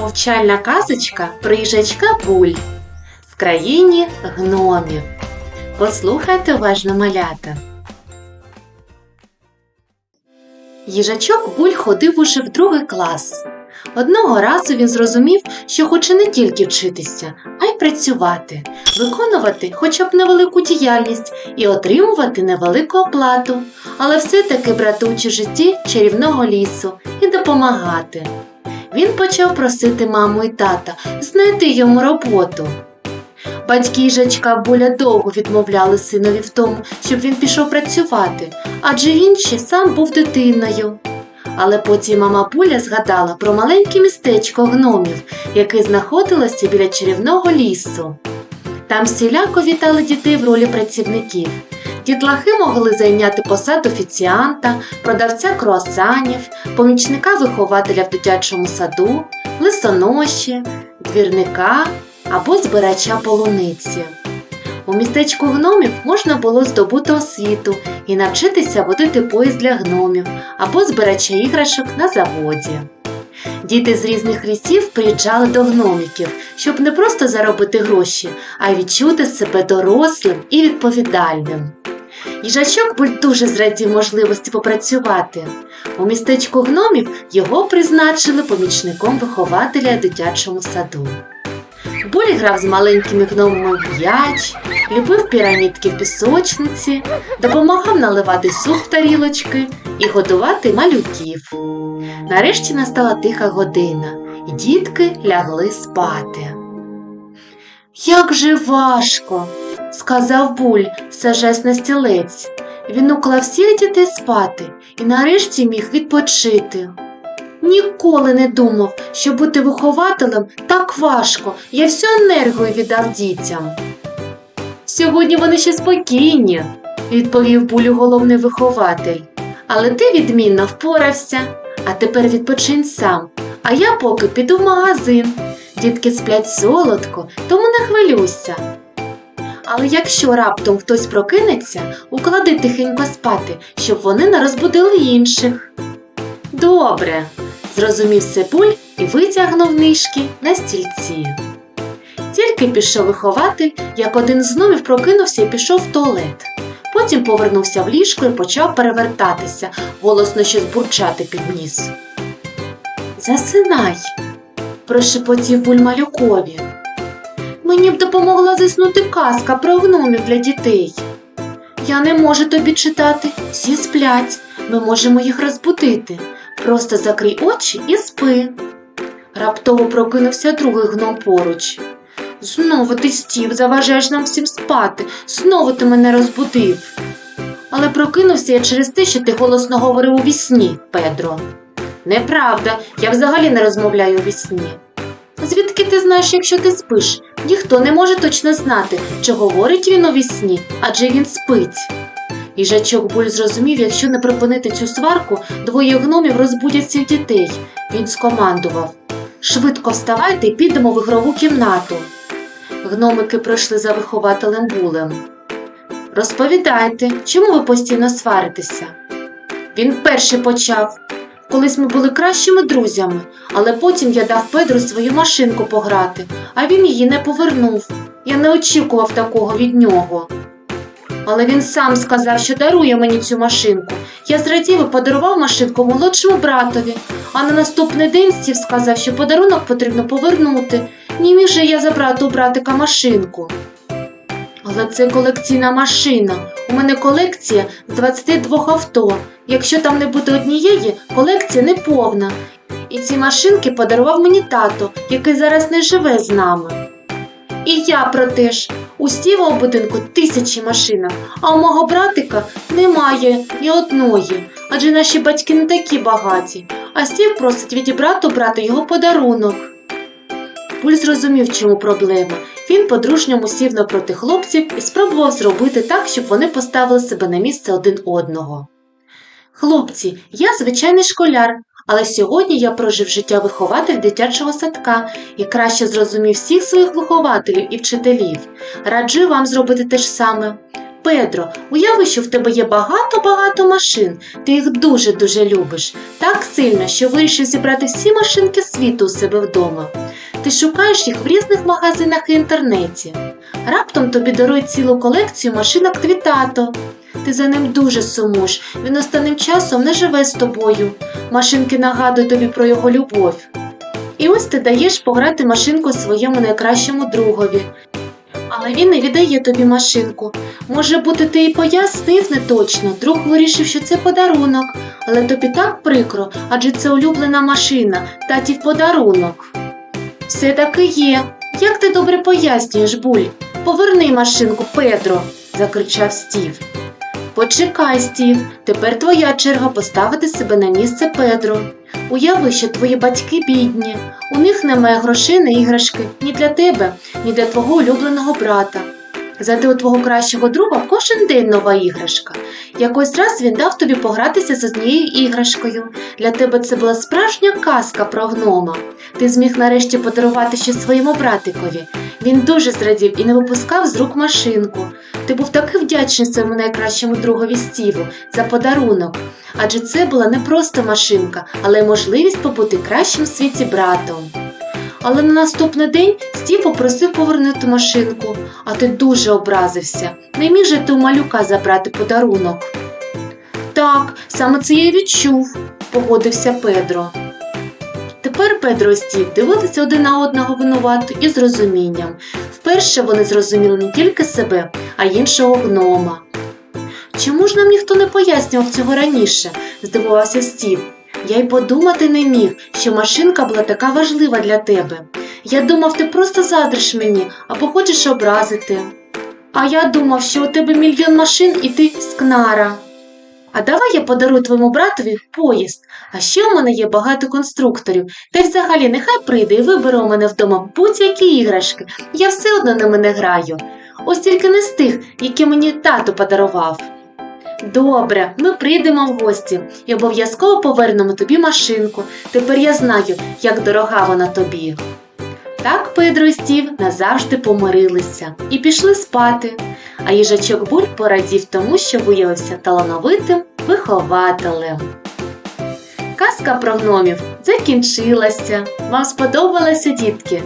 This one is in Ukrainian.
Повчальна казочка про їжачка Буль в країні гномів. Послухайте уважно малята. Їжачок Буль ходив уже в другий клас. Одного разу він зрозумів, що хоче не тільки вчитися, а й працювати, виконувати хоча б невелику діяльність і отримувати невелику оплату, але все-таки брати участь житті чарівного лісу і допомагати. Він почав просити маму і тата знайти йому роботу. Батьки жачка Буля довго відмовляли синові в тому, щоб він пішов працювати, адже він ще сам був дитиною. Але потім мама Буля згадала про маленьке містечко гномів, яке знаходилося біля чарівного лісу. Там всіляко вітали дітей в ролі працівників. Дітлахи могли зайняти посаду офіціанта, продавця круасанів, помічника вихователя в дитячому саду, лисоноші, двірника або збирача полуниці. У містечку гномів можна було здобути освіту і навчитися водити поїзд для гномів або збирача іграшок на заводі. Діти з різних лісів приїжджали до гномиків, щоб не просто заробити гроші, а й відчути себе дорослим і відповідальним. Їжачок Буль дуже зрадів можливості попрацювати. У містечку гномів його призначили помічником вихователя дитячому саду. Буль грав з маленькими гномами в м'яч, ліпив пірамідки в пісочниці, допомагав наливати суп в тарілочки і годувати малюків. Нарешті настала тиха година, і дітки лягли спати. Як же важко, сказав Буль, сажась на стілець. Він уклав всіх дітей спати і нарешті міг відпочити. Ніколи не думав, що бути вихователем так важко. Я всю енергію віддав дітям. Сьогодні вони ще спокійні, відповів булю головний вихователь. Але ти відмінно впорався, а тепер відпочинь сам. А я поки піду в магазин. Дітки сплять солодко, тому не хвилюйся. Але якщо раптом хтось прокинеться, уклади тихенько спати, щоб вони не розбудили інших. Добре, зрозумів Сепуль і витягнув нишки на стільці. Тільки пішов виховати, як один з гномів прокинувся і пішов в туалет. Потім повернувся в ліжко і почав перевертатися, голосно щось бурчати під ніс. Засинай, прошепотів буль малюкові. Мені б допомогла заснути казка про гномів для дітей. Я не можу тобі читати, всі сплять, ми можемо їх розбудити. Просто закрий очі і спи. Раптово прокинувся другий гном поруч. Знову ти стів, заважаєш нам всім спати, знову ти мене розбудив. Але прокинувся я через те, що ти голосно говорив у вісні, Педро. Неправда, я взагалі не розмовляю у вісні. Звідки ти знаєш, якщо ти спиш? Ніхто не може точно знати, чи говорить він у вісні, адже він спить. Їжачок Буль зрозумів, якщо не припинити цю сварку, двоє гномів розбудять всіх дітей. Він скомандував Швидко вставайте і підемо в ігрову кімнату. Гномики пройшли за вихователем булем. Розповідайте, чому ви постійно сваритеся? Він перший почав. Колись ми були кращими друзями, але потім я дав Педру свою машинку пограти, а він її не повернув. Я не очікував такого від нього. Але він сам сказав, що дарує мені цю машинку. Я зрадів і подарував машинку молодшому братові, а на наступний день стів сказав, що подарунок потрібно повернути. Не міг же я забрати у братика машинку. Але це колекційна машина. У мене колекція з 22 авто. Якщо там не буде однієї, колекція не повна. І ці машинки подарував мені тато, який зараз не живе з нами. І я про те ж. У Стіва у будинку тисячі машинок, а у мого братика немає ні одної, адже наші батьки не такі багаті, а Стів просить відібрати у брата його подарунок. Пуль зрозумів, чому проблема. Він по-дружньому сів напроти хлопців і спробував зробити так, щоб вони поставили себе на місце один одного. Хлопці, я звичайний школяр, але сьогодні я прожив життя вихователь дитячого садка і краще зрозумів всіх своїх вихователів і вчителів. Раджу вам зробити те ж саме. Педро, уяви, що в тебе є багато-багато машин. Ти їх дуже-дуже любиш. Так сильно, що вирішив зібрати всі машинки світу у себе вдома. Ти шукаєш їх в різних магазинах і інтернеті. Раптом тобі дарують цілу колекцію машинок твій тато. Ти за ним дуже сумуєш, він останнім часом не живе з тобою. Машинки нагадують тобі про його любов. І ось ти даєш пограти машинку своєму найкращому другові. Але він не віддає тобі машинку. Може бути, ти і пояснив не точно. Друг вирішив, що це подарунок, але тобі так прикро, адже це улюблена машина, татів подарунок. Все таки є. Як ти добре пояснюєш, буль? Поверни машинку, Педро, закричав Стів. Почекай, Стів, тепер твоя черга поставити себе на місце Педро. Уяви, що твої батьки бідні. У них немає грошей на іграшки ні для тебе, ні для твого улюбленого брата. Зате у твого кращого друга кожен день нова іграшка. Якось раз він дав тобі погратися з однією іграшкою. Для тебе це була справжня казка про гнома. Ти зміг нарешті подарувати щось своєму братикові. Він дуже зрадів і не випускав з рук машинку. Ти був такий вдячний своєму найкращому другові Стіву за подарунок, адже це була не просто машинка, але й можливість побути кращим в світі братом. Але на наступний день Стів попросив повернути машинку, а ти дуже образився. Не міг же ти у малюка забрати подарунок. Так, саме це я відчув, погодився Педро. Тепер Педро і Стів дивилися один на одного винувато і з розумінням. Вперше вони зрозуміли не тільки себе, а й іншого гнома. Чому ж нам ніхто не пояснював цього раніше? здивувався Стів. Я й подумати не міг, що машинка була така важлива для тебе. Я думав, ти просто задриш мені або хочеш образити. А я думав, що у тебе мільйон машин і ти скнара. А давай я подарую твоєму братові поїзд. А ще в мене є багато конструкторів. Та й взагалі нехай прийде і вибере у мене вдома будь-які іграшки. Я все одно ними не граю. Ось тільки не з тих, які мені тато подарував. Добре, ми прийдемо в гості і обов'язково повернемо тобі машинку. Тепер я знаю, як дорога вона тобі. Так Педро і Стів назавжди помирилися і пішли спати. А їжачок Буль порадів тому, що виявився талановитим вихователем. Казка про гномів закінчилася. Вам сподобалося, дітки?